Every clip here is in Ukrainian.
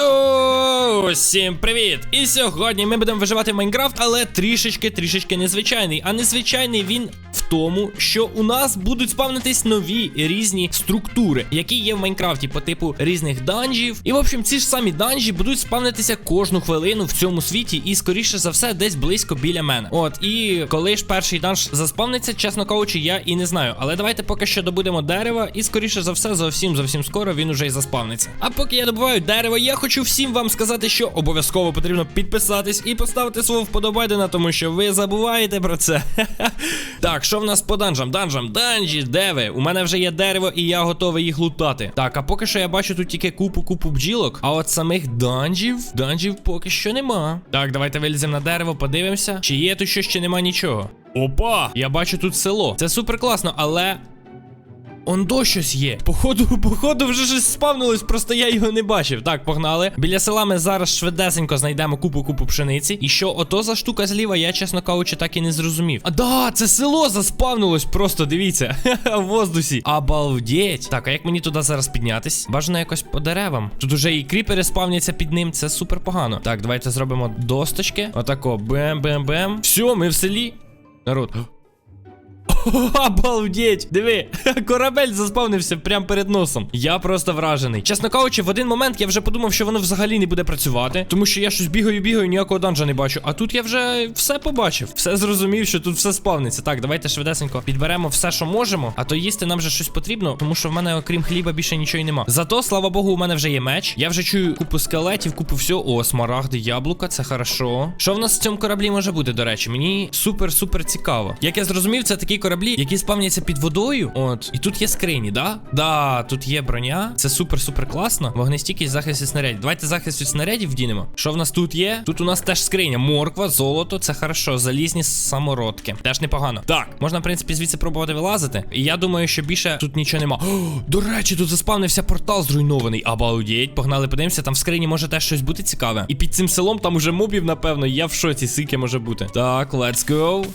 Йоу, всім привіт! І сьогодні ми будемо виживати Майнкрафт, але трішечки, трішечки незвичайний. А незвичайний він тому, що у нас будуть спавнитись нові різні структури, які є в Майнкрафті по типу різних данжів. І в общем, ці ж самі данжі будуть спавнитися кожну хвилину в цьому світі, і скоріше за все, десь близько біля мене. От, і коли ж перший данж заспавниться, чесно кажучи, я і не знаю. Але давайте поки що добудемо дерева, і скоріше за все, зовсім зовсім скоро він уже і заспавниться. А поки я добуваю дерево, я хочу всім вам сказати, що обов'язково потрібно підписатись і поставити свого вподобайдена, тому що ви забуваєте про це. так, що в нас по данжам? Данжам, данжі, де ви? У мене вже є дерево, і я готовий їх лутати. Так, а поки що я бачу тут тільки купу-купу бджілок. А от самих данжів, данжів поки що нема. Так, давайте виліземо на дерево, подивимося. Чи є тут що ще нема нічого. Опа! Я бачу тут село. Це супер класно, але. Ондо щось є. Походу, походу, вже щось спавнилось, просто я його не бачив. Так, погнали. Біля села ми зараз швидесенько знайдемо купу-купу пшениці. І що ото за штука зліва, я, чесно кажучи, так і не зрозумів. А да, це село заспавнилось, просто дивіться. в воздусі. Обалдеть. Так, а як мені туди зараз піднятись? Бажано якось по деревам. Тут уже і кріпери спавняться під ним. Це супер погано. Так, давайте зробимо досточки. Отако. Бем-бем-бем. Все, ми в селі. Народ. Обалдеть! Диви, корабель заспавнився прямо перед носом. Я просто вражений. Чесно кажучи, в один момент я вже подумав, що воно взагалі не буде працювати, тому що я щось бігаю, бігаю, ніякого данжа не бачу. А тут я вже все побачив, все зрозумів, що тут все спавниться. Так, давайте швидесенько підберемо все, що можемо. А то їсти нам вже щось потрібно, тому що в мене, окрім хліба, більше нічого й нема. Зато, слава Богу, у мене вже є меч. Я вже чую купу скелетів, купу всього. О, смарагди, яблука, це хорошо. Що в нас в цьому кораблі може бути, до речі? Мені супер-супер цікаво. Як я зрозумів, це такі кораблі, які спавняться під водою. От, і тут є скрині, да? Да, тут є броня. Це супер-супер класно. Вогнестійкість захист від снарядів. Давайте захист від снарядів вдінемо. Що в нас тут є? Тут у нас теж скриня. Морква, золото, це хорошо. Залізні самородки. Теж непогано. Так, можна, в принципі, звідси пробувати вилазити. І я думаю, що більше тут нічого нема. О, до речі, тут заспавнився портал зруйнований. Обалдеть. Погнали, подивимося, там в скрині може теж щось бути цікаве. І під цим селом там уже мобів, напевно. Я в шоці, сики може бути. Так, let's go.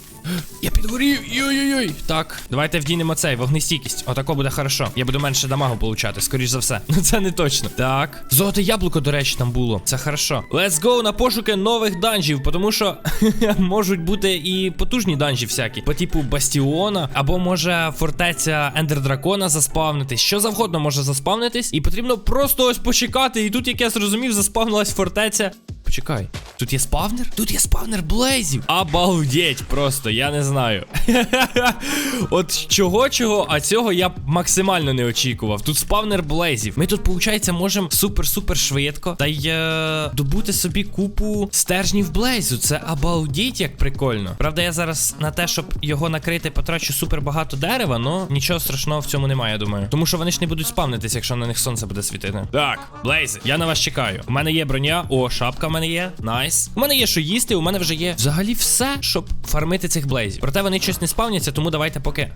Я підгорів. Йой-йой-йой. Так, давайте вдінемо цей вогнестійкість. Отако буде хорошо. Я буду менше дамагу получати, скоріш за все. Ну це не точно. Так. Золоте яблуко, до речі, там було. Це хорошо. Let's go на пошуки нових данжів, тому що можуть бути і потужні данжі всякі. По типу Бастіона, або може фортеця Ендер Дракона заспавнитись. Що завгодно може заспавнитись. І потрібно просто ось почекати. І тут, як я зрозумів, заспавнилась фортеця. Почекай, тут є спавнер? Тут є спавнер блейзів. Обалдеть, просто, я не знаю. От чого, чого, а цього я максимально не очікував. Тут спавнер блейзів. Ми тут, виходить, можемо супер-супер швидко та й е, добути собі купу стержнів блейзу. Це обалдеть, як прикольно. Правда, я зараз на те, щоб його накрити, потрачу супер багато дерева, але нічого страшного в цьому немає, я думаю. Тому що вони ж не будуть спавнитись, якщо на них сонце буде світити. Так, блейзи, я на вас чекаю. У мене є броня, о, шапка в мене є. Найс. У мене є що їсти, у мене вже є взагалі все, щоб фармити цих блейзів. Проте вони щось не спавняться, тому давайте поки.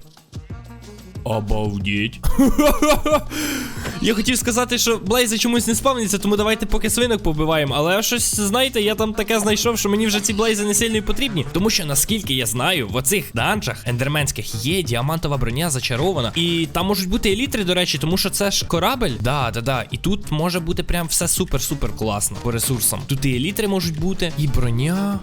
Обалдіть. я хотів сказати, що блейзи чомусь не спавняться, тому давайте поки свинок побиваємо. Але щось, знаєте, я там таке знайшов, що мені вже ці блейзи не сильно потрібні. Тому що, наскільки я знаю, в оцих данжах ендерменських є діамантова броня зачарована. І там можуть бути елітри, до речі, тому що це ж корабель. Да, да, да. І тут може бути прям все супер-супер класно по ресурсам. Тут і елітри можуть бути, і броня.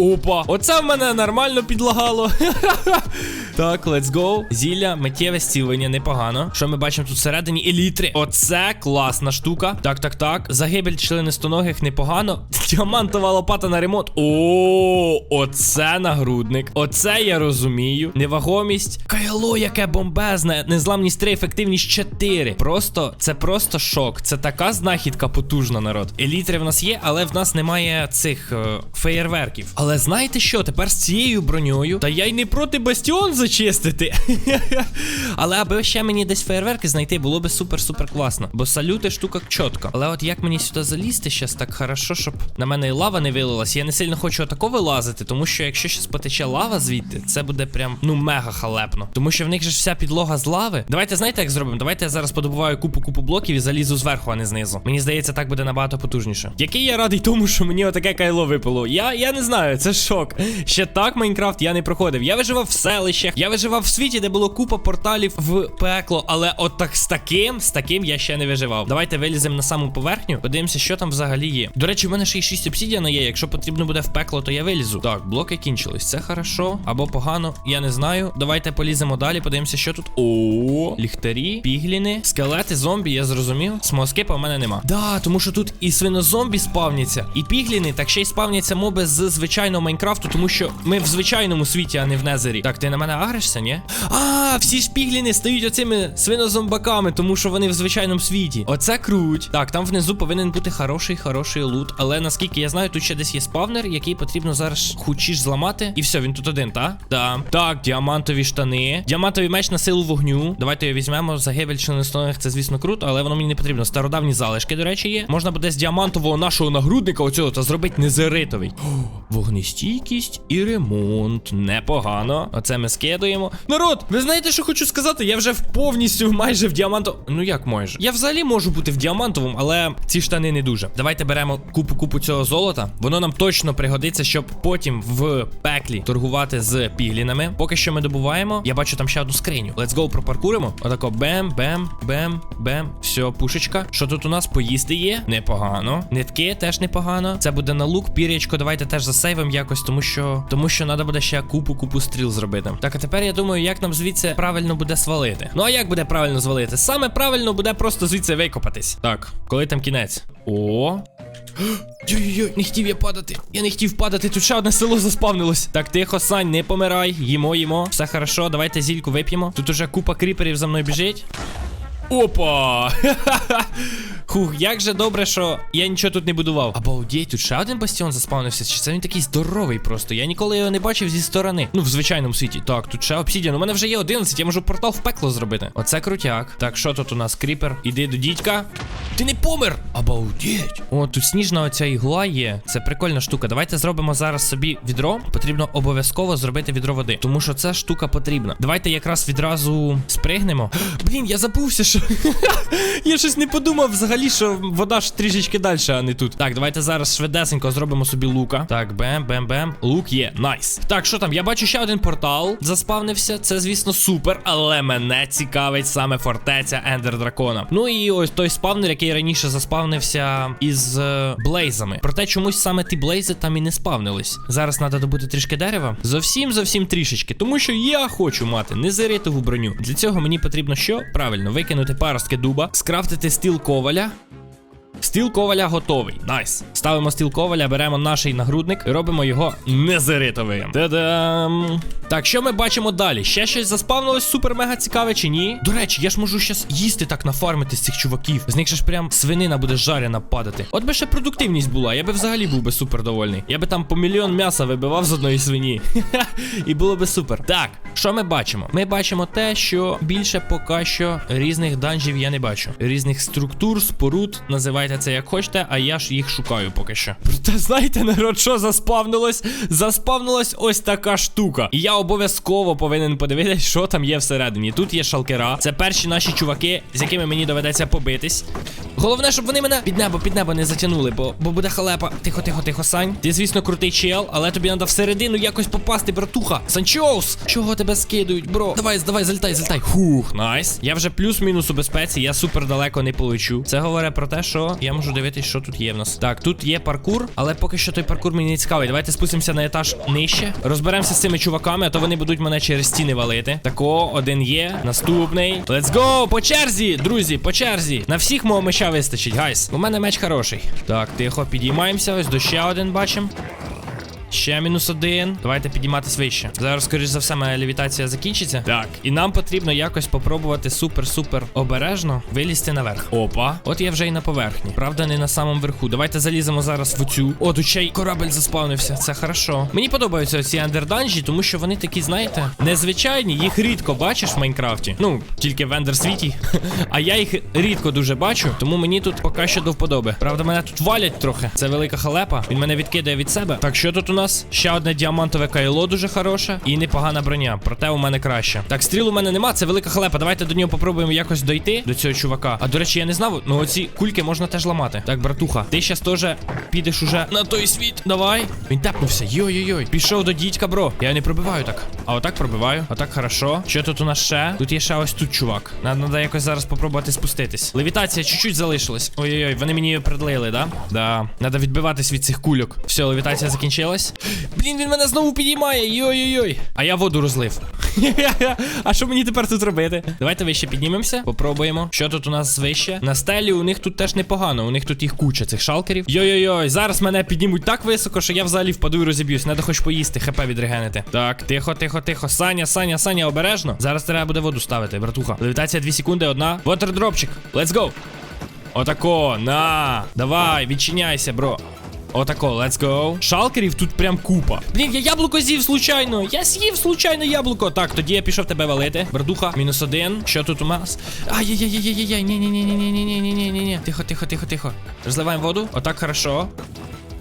Опа, оце в мене нормально підлагало. так, let's go. Зілля, миттєве зцілення, непогано. Що ми бачимо тут всередині? Елітри. Оце класна штука. Так, так, так. Загибель членистоногих непогано. Діамантова лопата на ремонт. О, оце нагрудник. Оце я розумію. Невагомість. Кайло, яке бомбезне. Незламність 3, ефективність 4. Просто, це просто шок. Це така знахідка потужна, народ. Елітри в нас є, але в нас немає цих е, феєрверків. Але знаєте що? Тепер з цією броньою, та я й не проти бастіон зачистити. Але аби ще мені десь фейерверки знайти, було би супер-супер класно. Бо салюти штука чітко. Але от як мені сюди залізти щас так хорошо, щоб на мене і лава не вилилась. Я не сильно хочу отако вилазити, тому що якщо щас потече лава звідти, це буде прям ну мега халепно. Тому що в них же ж вся підлога з лави. Давайте знаєте, як зробимо? Давайте я зараз подобуваю купу-купу блоків і залізу зверху, а не знизу. Мені здається, так буде набагато потужніше. Який я радий тому, що мені отаке кайло випало. Я, я не знаю, це шок. Ще так Майнкрафт я не проходив. Я виживав в селищах, Я виживав в світі, де було купа порталів в пекло, але от так з таким, з таким я ще не виживав. Давайте виліземо на саму поверхню, подивимося, що там взагалі є. До речі, в мене ще й 6 обсідіана є. Якщо потрібно буде в пекло, то я вилізу. Так, блоки кінчились. Це хорошо або погано, я не знаю. Давайте поліземо далі, подивимося, що тут. О, ліхтарі, пігліни, скелети, зомбі, я зрозумів. Смоскипа в мене нема. Да, тому що тут і свинозомбі спавняться, і пігліни, так ще й спавняться моби з звичайного Майнкрафту, тому що ми в звичайному світі, а не в Незері. Так, ти на мене агришся, ні? А, всі ж пігліни стають оцими свинозомбаками, тому що вони в звичайному світі. Оце круть. Так, там внизу повинен бути хороший, хороший лут. Але наскільки я знаю, тут ще десь є спавнер, який потрібно зараз хочеш зламати. І все, він тут один, та? Да. Так, діамантові штани. Діамантовий меч на силу вогню. Давайте його візьмемо. Загибель членистонних, це, звісно, круто, але воно мені не потрібно. Стародавні залишки, до речі, є. Можна буде з діамантового нашого нагрудника оцього та зробити незеритовий. О, Вогнестійкість і ремонт. Непогано. Оце ми скидуємо. Народ, ви знаєте, що хочу сказати? Я вже повністю майже в діамантовому. Ну як майже? Я взагалі можу бути в діамантовому, але ці штани не дуже. Давайте беремо купу купу цього золота. Воно нам точно пригодиться, щоб потім в пеклі торгувати з піглінами. Поки що ми добуваємо. Я бачу там ще одну скриню. Let's go, пропаркуримо. Отако бем, бем, бем, бем. Все, пушечка. Що тут у нас? Поїсти є? Непогано. Нитки теж непогано. Це буде на лук. Пір'ячко, давайте теж засейвим якось, тому що тому що треба буде ще купу купу стріл зробити. Так, а тепер я думаю, як нам звідси правильно буде свалити. Ну а як буде правильно звалити? Саме правильно буде просто звідси викопатись. Так, коли там кінець? О. Йой-йой, не хотів я падати. Я не хотів падати. Тут ще одне село заспавнилось. Так, тихо, Сань, не помирай. Їмо, їмо. Все хорошо, давайте зільку вип'ємо. Тут уже купа кріперів за мною біжить. Опа! Хух, як же добре, що я нічого тут не будував. Обалдеть, тут ще один бастіон заспавнився. Чи це він такий здоровий просто? Я ніколи його не бачив зі сторони. Ну, в звичайному світі. Так, тут ще обсідіан. У мене вже є 11, я можу портал в пекло зробити. Оце крутяк. Так, що тут у нас? Кріпер? Іди до дідька. Ти не помер! Обалдеть! О, тут сніжна оця ігла є. Це прикольна штука. Давайте зробимо зараз собі відро. Потрібно обов'язково зробити відро води. Тому що ця штука потрібна. Давайте якраз відразу спригнемо. Блін, я забувся, що. я щось не подумав взагалі, що вода ж трішечки далі, а не тут. Так, давайте зараз швидесенько зробимо собі лука. Так, бем, бем, бем. Лук є. Найс. Так, що там? Я бачу ще один портал. Заспавнився. Це, звісно, супер. Але мене цікавить саме фортеця Ендер Дракона. Ну і ось той спавнер, який раніше заспавнився із е, блейзами. Проте чомусь саме ті блейзи там і не спавнились. Зараз треба добути трішки дерева. Зовсім зовсім трішечки. Тому що я хочу мати незаритову броню. Для цього мені потрібно що? Правильно, викинути паростки дуба, скрафтити стіл коваля. Стіл коваля готовий. Найс. Ставимо стіл коваля, беремо наш нагрудник і робимо його незеритовим. Та-дам! Так, що ми бачимо далі? Ще щось заспавнилось супер-мега цікаве чи ні? До речі, я ж можу щас їсти так нафармити з цих чуваків. З них ж прям свинина буде жарена падати. От би ще продуктивність була, я би взагалі був би супер довольний. Я би там по мільйон м'яса вибивав з одної свині. І було би супер. Так, що ми бачимо? Ми бачимо те, що більше поки що різних данжів я не бачу. Різних структур, споруд, називайте це як хочете, а я ж їх шукаю поки що. Проте знаєте, народ, що заспавнилось? Заспавнилась ось така штука. І я обов'язково повинен подивитись, що там є всередині. Тут є шалкера. Це перші наші чуваки, з якими мені доведеться побитись. Головне, щоб вони мене під небо, під небо не затягнули, бо, бо буде халепа. Тихо, тихо, тихо, Сань. Ти, звісно, крутий чел, але тобі треба всередину якось попасти, братуха. Санчоус! Чого тебе скидують, бро? Давай, давай, залітай, залітай. Хух, найс. Я вже плюс-мінус у безпеці, я супер далеко не полечу. Це говорить про те, що я можу дивитись, що тут є в нас. Так, тут є паркур, але поки що той паркур мені не цікавий. Давайте спустимося на етаж нижче. Розберемося з цими чуваками, а то вони будуть мене через стіни валити. Тако, один є. Наступний. Let's go! По черзі, друзі, по черзі. На всіх мого меча вистачить, гайс. У мене меч хороший. Так, тихо, підіймаємося. Ось до ще один бачимо. Ще мінус один. Давайте підійматись вище. Зараз, скоріш за все, моя левітація закінчиться. Так, і нам потрібно якось попробувати супер-супер обережно вилізти наверх. Опа, от я вже і на поверхні. Правда, не на самому верху. Давайте заліземо зараз в оцю. О, тут ще й корабель заспавнився. Це хорошо. Мені подобаються ці андерданжі, тому що вони такі, знаєте, незвичайні. Їх рідко бачиш в Майнкрафті. Ну, тільки в ендер світі. а я їх рідко дуже бачу, тому мені тут поки що до вподоби. Правда, мене тут валять трохи. Це велика халепа. Він мене відкидає від себе. Так, що тут у нас? Нас? Ще одне діамантове кайло дуже хороше. І непогана броня. Проте у мене краще. Так, стріл у мене нема, це велика халепа. Давайте до нього попробуємо якось дойти до цього чувака. А до речі, я не знав, ну оці кульки можна теж ламати. Так, братуха, ти щас теж підеш уже на той світ. Давай. Він тепнувся. Йой-йой-йой. Пішов до дідька, бро. Я не пробиваю так. А отак пробиваю. Отак хорошо. Що тут у нас ще? Тут є ще ось тут чувак. Надо, якось зараз попробувати спуститись. Левітація чуть-чуть залишилась. Ой-ой-ой, вони мені її придлили, да? Да. Надо відбиватись від цих кульок. Все, левітація закінчилась. Блін, він мене знову підіймає. Йой-йой-йой. А я воду розлив. а що мені тепер тут робити? Давайте вище піднімемося. Попробуємо. Що тут у нас вище? На стелі у них тут теж непогано. У них тут їх куча цих шалкерів. Йой-йой-йой, зараз мене піднімуть так високо, що я взагалі впаду і розіб'юсь. Надо хоч поїсти, хп відрегенити. Так, тихо, тихо, тихо. Саня, Саня, Саня, обережно. Зараз треба буде воду ставити, братуха. Левітація 2 секунди, одна. Вотердропчик. Let's go. Отако, на. Давай, відчиняйся, бро. Отако, let's go. Шалкерів тут прям купа. Блін, я яблуко з'їв случайно. Я з'їв случайно яблуко. Так, тоді я пішов тебе валити. Бердуха, мінус один. Що тут у нас? Ай-яй-яй-яй-яй-яй. Ні-ні-ні-ні-ні-ні-ні-ні-ні-ні. Тихо, тихо, тихо, тихо. Розливаємо воду. Отак, хорошо.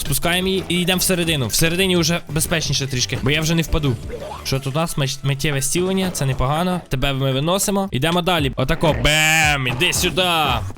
Спускаємо її і йдемо всередину. Всередині вже безпечніше трішки, бо я вже не впаду. Що тут у нас? Миттєве стілення, це непогано. Тебе ми виносимо. Йдемо далі. Отако. Бем! Іди сюди.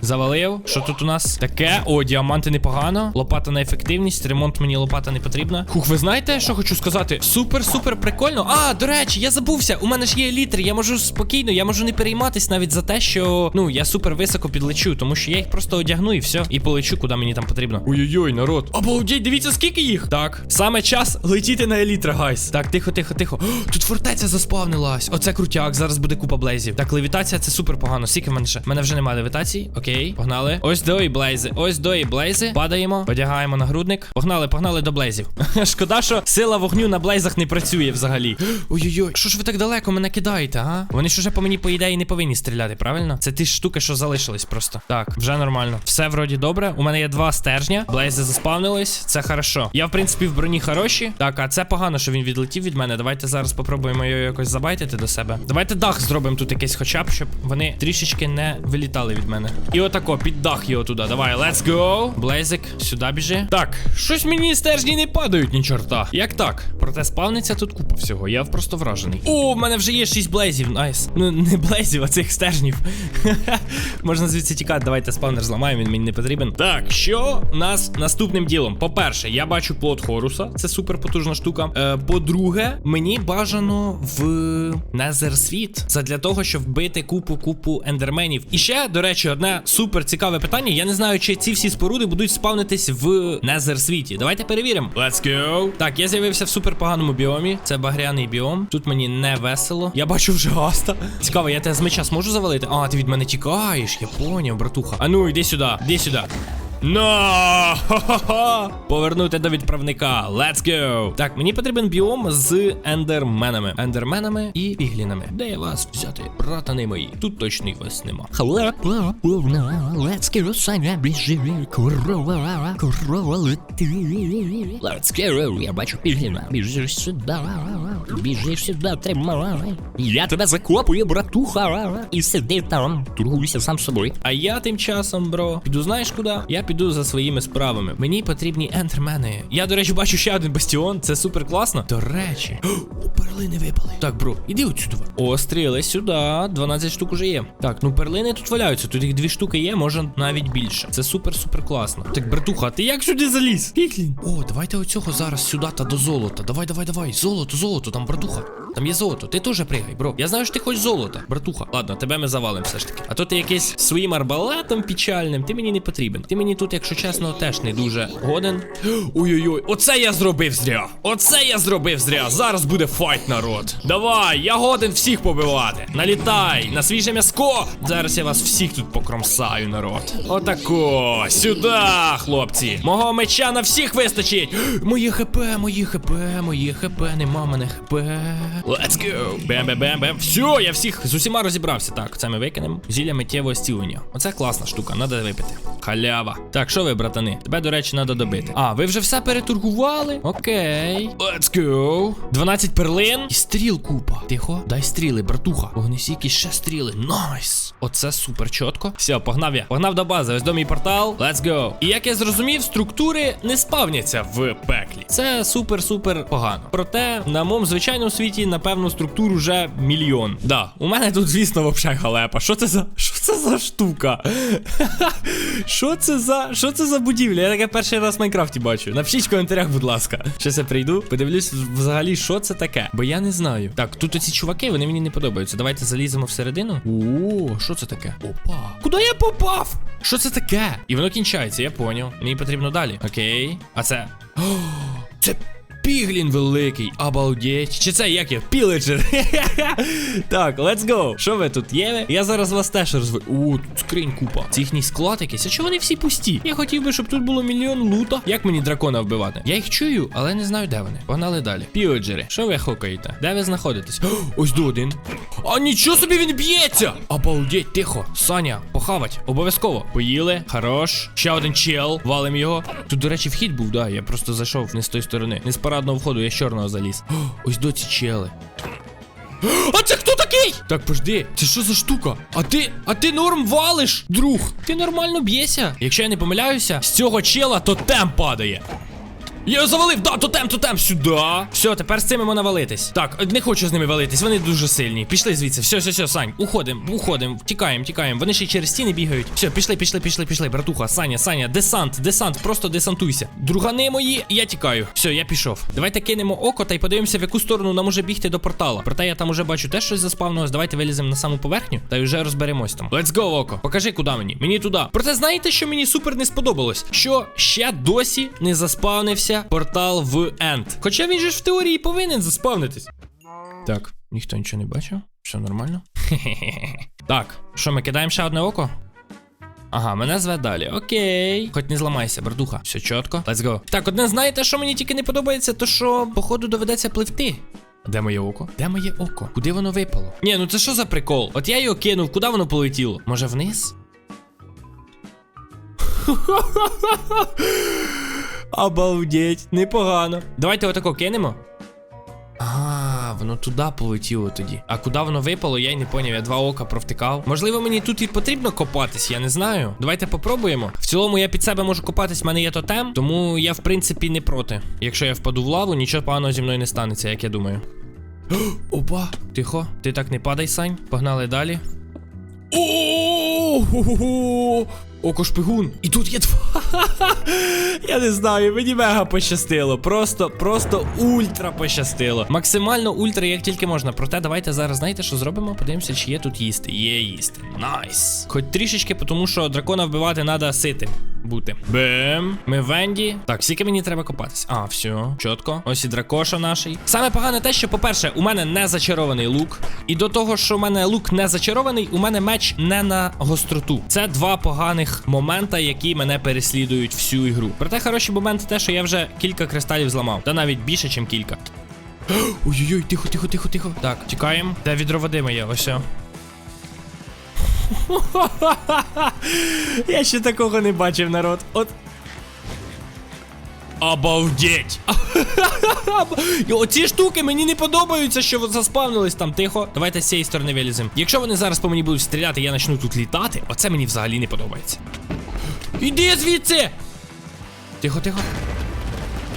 Завалив. Що тут у нас? Таке. О, діаманти непогано. Лопата на ефективність. Ремонт мені лопата не потрібна. Хух, ви знаєте, що хочу сказати? Супер-супер прикольно. А, до речі, я забувся. У мене ж є літри. Я можу спокійно, я можу не перейматись навіть за те, що ну я супер високо підлечу, тому що я їх просто одягну і все. І полечу, куди мені там потрібно. Ой-ой-ой, народ. Обалдеть, дивіться, скільки їх. Так, саме час летіти на елітра, гайс. Так, тихо, тихо, тихо. О, тут фортеця заспавнилась. Оце крутяк. Зараз буде купа блейзів. Так, левітація це супер погано. Скільки в мене ще? В мене вже немає левітації. Окей, погнали. Ось до і блейзи. Ось до і блейзи. Падаємо, одягаємо нагрудник. Погнали, погнали до блейзів. Шкода, що сила вогню на блейзах не працює взагалі. Ой-ой-ой, що ж ви так далеко мене кидаєте, а? Вони ж уже по мені, по ідеї, не повинні стріляти, правильно? Це ті штуки, що залишились просто. Так, вже нормально. Все вроді добре. У мене є два стержня. Блейзи заспавнились. Це хорошо. Я, в принципі, в броні хороші. Так, а це погано, що він відлетів від мене. Давайте зараз попробуємо його якось забайтити до себе. Давайте дах зробимо тут якийсь хоча б, щоб вони трішечки не вилітали від мене. І отако, під дах його туди. Давай, let's go. Блейзик, сюди біжи. Так, щось мені стержні не падають, ні чорта. Як так? Проте спавниться тут купа всього. Я просто вражений. О, в мене вже є 6 блейзів. Найс. Ну, не блейзів, а цих стержнів. Можна звідси тікати. Давайте спавнер зламаємо, він мені не потрібен. Так, що у нас наступним ділом? По-перше, я бачу плод Хоруса. Це супер потужна штука. Е, по-друге, мені бажано в Незер світ. Це для того, щоб вбити купу купу ендерменів. І ще, до речі, одне супер цікаве питання. Я не знаю, чи ці всі споруди будуть спавнитись в Незер світі. Давайте перевіримо. Let's go. Так, я з'явився в супер поганому біомі. Це багряний біом. Тут мені не весело. Я бачу вже гаста. Цікаво, я тебе з меча зможу завалити? А, ти від мене тікаєш. Я поняв, братуха. А ну, йди сюди, йди сюди. No! Хо-хо-хо! Повернути до відправника. Let's go! Так, мені потрібен біом з ендерменами. Ендерменами і піглінами. Де я вас взяти? Братани мої. Тут точно і вас нема. Let's go, Саня, біжи, корова, корова, лети. Let's go, я бачу пігіна, біжи сюди, біжи сюди, тримай. Я тебе закопую, братуха, і сиди там, торгуйся сам собою. А я тим часом, бро, піду знаєш куди? Я піду за своїми справами. Мені потрібні ендермени. Я, до речі, бачу ще один бастіон. Це супер класно. До речі, О, перлини випали. Так, бро, іди отсюди. О, стріли сюди. 12 штук уже є. Так, ну перлини тут валяються. Тут їх дві штуки є, може навіть більше. Це супер супер класно. Так, братуха, ти як сюди заліз? Піклін. О, давайте оцього зараз сюди та до золота. Давай, давай, давай. Золото, золото, там братуха. Там є золото. Ти теж пригай, бро. Я знаю, що ти хочеш золота, братуха. Ладно, тебе ми завалимо все ж таки. А то ти якийсь своїм арбалетом печальним, ти мені не потрібен. Ти мені тут, якщо чесно, теж не дуже годен. Ой-ой-ой, оце я зробив зря. Оце я зробив зря. Зараз буде файт, народ. Давай, я годен всіх побивати. Налітай на свіже м'яско. Зараз я вас всіх тут покромсаю, народ. Отако. Сюди, хлопці. Мого меча на всіх вистачить. Моє хп, моє хп, моє хп, нема мене хп. Let's go! Бем-бем-бем-бем. Все, я всіх з усіма розібрався. Так, це ми викинемо. Зілля миттєвого стілення. Оце класна штука, треба випити. Халява. Так, що ви, братани? Тебе, до речі, треба добити. А, ви вже все перетургували? Окей. Let's go. 12 перлин. І стріл купа. Тихо, дай стріли, братуха. Вогнесіки ще стріли. Найс. Оце супер чітко. Все, погнав я. Погнав до бази. Ось до мій портал. Let's go. І як я зрозумів, структури не спавняться в пеклі. Це супер-супер погано. Проте, на моєму звичайному світі, напевно, структур уже мільйон. Да, у мене тут, звісно, вообще халепа. Що це за. Що це за штука? Що це за. Що це за будівля? Я таке перший раз в Майнкрафті бачу. Напишіть в коментарях, будь ласка. Щас я прийду, подивлюсь взагалі, що це таке. Бо я не знаю. Так, тут оці чуваки, вони мені не подобаються. Давайте заліземо всередину. О, що це таке? Опа. Куди я попав? Що це таке? І воно кінчається, я поняв. Мені потрібно далі. Окей. А це. Це Піглін великий, обалдеть. Чи це як я? Піледжер. так, let's go. Що ви тут є? Я зараз вас теж розв... О, тут скринь купа. Це їхній склад якийсь. А чого вони всі пусті? Я хотів би, щоб тут було мільйон лута. Як мені дракона вбивати? Я їх чую, але не знаю, де вони. Погнали далі. Піледжери. Що ви хокаєте? Де ви знаходитесь? Ось до один. А нічого собі він б'ється! Обалдеть, тихо. Саня, похавать. Обов'язково. Поїли. Хорош. Ще один чел. Валим його. Тут, до речі, вхід був, да. Я просто зайшов не з тої сторони. Не з парадного входу, я з чорного заліз. О, ось до ці чели. А це хто такий? Так, пожди, це що за штука? А ти, а ти норм валиш, друг? Ти нормально б'єся. Якщо я не помиляюся, з цього чела тотем падає. Я його завалив, да, тотем, тотем, сюди. Все, тепер з цими можна валитись. Так, не хочу з ними валитись, вони дуже сильні. Пішли звідси. Все, все, все, Сань, уходим, уходим, тікаємо, тікаємо. Вони ще через стіни бігають. Все, пішли, пішли, пішли, пішли. Братуха, Саня, Саня, десант, десант, просто десантуйся. Другани мої, я тікаю. Все, я пішов. Давайте кинемо око та й подивимося, в яку сторону нам може бігти до портала. Проте я там уже бачу теж щось заспавнилось. Давайте виліземо на саму поверхню та й вже розберемось там. Let's go, око. Покажи, куди мені. Мені туди. Проте знаєте, що мені супер не сподобалось? Що ще досі не заспавнився портал в End. Хоча він же ж в теорії повинен заспавнитись. Так, ніхто нічого не бачив. Все нормально. Так, що ми кидаємо ще одне око? Ага, мене зве далі. Окей. Хоч не зламайся, братуха. Все чітко. Let's go. Так, одне знаєте, що мені тільки не подобається, то що, походу, доведеться пливти. Де моє око? Де моє око? Куди воно випало? Ні, ну це що за прикол? От я його кинув, куди воно полетіло? Може вниз? Обалдеть, непогано. Давайте отако кинемо. А, воно туди полетіло тоді. А куди воно випало, я й не поняв. Я два ока провтикав. Можливо, мені тут і потрібно копатись, я не знаю. Давайте попробуємо. В цілому я під себе можу копатись, в мене є тотем, тому я в принципі не проти. Якщо я впаду в лаву, нічого поганого зі мною не станеться, як я думаю. Опа, тихо, ти так не падай, Сань. Погнали далі. О, Око шпигун. І тут є два. Я не знаю, мені мега пощастило. Просто, просто ультра пощастило. Максимально ультра, як тільки можна. Проте давайте зараз знаєте, що зробимо? Подивимося, чи є тут їсти. Є їсти. Найс. Хоч трішечки, тому що дракона вбивати треба сити. Бути. Бем. Ми Венді. Так, скільки мені треба копатись? А, все, чітко. Ось і дракоша наший. Саме погане те, що, по-перше, у мене не зачарований лук. І до того, що у мене лук не зачарований, у мене меч не на гостроту. Це два поганих момента, які мене переслідують всю ігру. Проте хороший момент те, що я вже кілька кристалів зламав. Та навіть більше, ніж кілька. Ой-ой-ой, тихо, тихо, тихо, тихо. Так, тікаємо. Де відро води моє? Ось. Я ще такого не бачив, народ. От. Обалдеть! Оці штуки мені не подобаються, що заспавнились там тихо. Давайте з цієї сторони виліземо. Якщо вони зараз по мені будуть стріляти, я почну тут літати. Оце мені взагалі не подобається. Іди звідси! Тихо, тихо.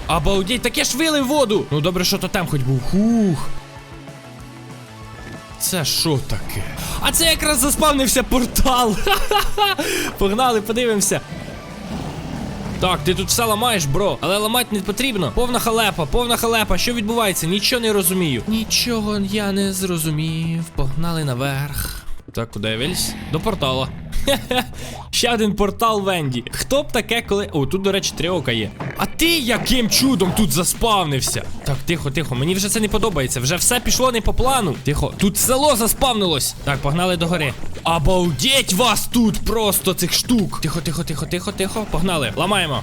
Обалдеть, так я ж вилив воду! Ну добре, що то там хоч був. Хух. Це що таке? А це якраз заспавнився портал. Погнали, подивимося. Так, ти тут все ламаєш, бро, але ламати не потрібно. Повна халепа, повна халепа. Що відбувається? Нічого не розумію. Нічого я не зрозумів. Погнали наверх. Так, куди я? До портала. Ще один портал Венді. Хто б таке, коли. О, тут, до речі, три ока є. А ти яким чудом тут заспавнився? Так, тихо, тихо. Мені вже це не подобається. Вже все пішло не по плану. Тихо. Тут село заспавнилось. Так, погнали до гори. Обалдеть вас тут просто цих штук. Тихо, тихо, тихо, тихо, тихо. Погнали. Ламаємо.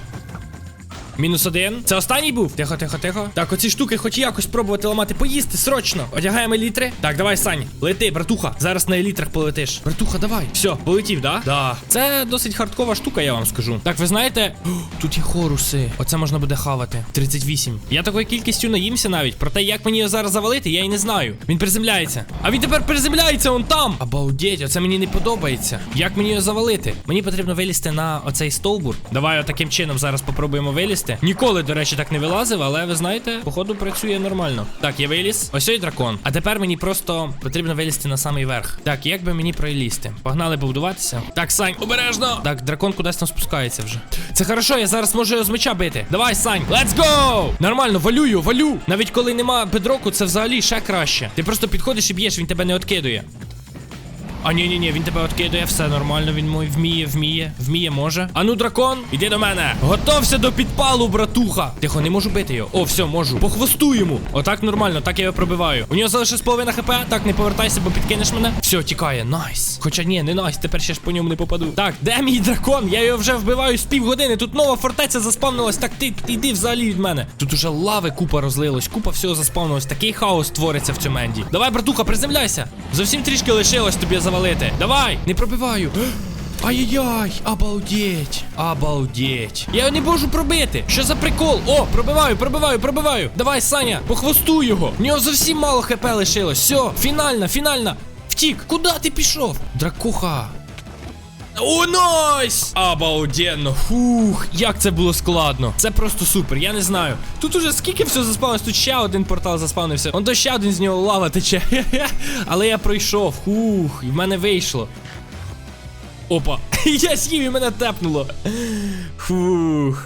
Мінус один. Це останній був? Тихо, тихо, тихо. Так, оці штуки хоч якось пробувати ламати. Поїсти, срочно. Одягаємо елітри. Так, давай, Сань. Лети, братуха. Зараз на елітрах полетиш. Братуха, давай. Все, полетів, да? Да. Це досить хардкова штука, я вам скажу. Так, ви знаєте, тут є хоруси. Оце можна буде хавати. 38. Я такою кількістю наїмся навіть. Проте, як мені його зараз завалити, я і не знаю. Він приземляється. А він тепер приземляється он там. Обалдеть, оце мені не подобається. Як мені його завалити? Мені потрібно вилізти на оцей стовбур. Давай отаким чином зараз попробуємо вилізти. Ніколи, до речі, так не вилазив, але ви знаєте, походу працює нормально. Так, я виліз. Ось ой дракон. А тепер мені просто потрібно вилізти на самий верх. Так, як би мені пролізти? Погнали побудуватися. Так, Сань, обережно. Так, дракон кудись там спускається вже. Це хорошо, я зараз можу його з меча бити. Давай, Сань, let's go! Нормально, валюю, валю. Навіть коли нема бедроку, це взагалі ще краще. Ти просто підходиш і б'єш, він тебе не откидує. А ні, ні, ні, він тебе откидує, все нормально, він мой вміє, вміє, вміє, може. Ану, дракон, іди до мене. Готовся до підпалу, братуха. Тихо, не можу бити його. О, все, можу. По хвосту йому. Отак нормально, так я його пробиваю. У нього залишилось половина хп. Так, не повертайся, бо підкинеш мене. Все, тікає, найс. Хоча ні, не найс, тепер ще ж по ньому не попаду. Так, де мій дракон? Я його вже вбиваю з півгодини. Тут нова фортеця заспавнилась. Так ти йди взагалі від мене. Тут уже лави купа розлилось, купа всього заспавнилось. Такий хаос твориться в цьому енді. Давай, братуха, приземляйся. Зовсім трішки лишилось тобі завалити. Давай, не пробиваю. Ай-яй-яй, обалдеть, обалдеть. Я не можу пробити. Що за прикол? О, пробиваю, пробиваю, пробиваю. Давай, Саня, похвостуй його. В нього зовсім мало хп лишилось. Все, фінальна, фінальна. Втік. Куди ти пішов? Дракуха. Найс! Обалденно. Фух, як це було складно. Це просто супер, я не знаю. Тут уже скільки все заспавнилось, тут ще один портал заспавнився. Он то ще один з нього лава тече. Але я пройшов. Фух, і в мене вийшло. Опа, я з'їв і мене тепнуло. Фух.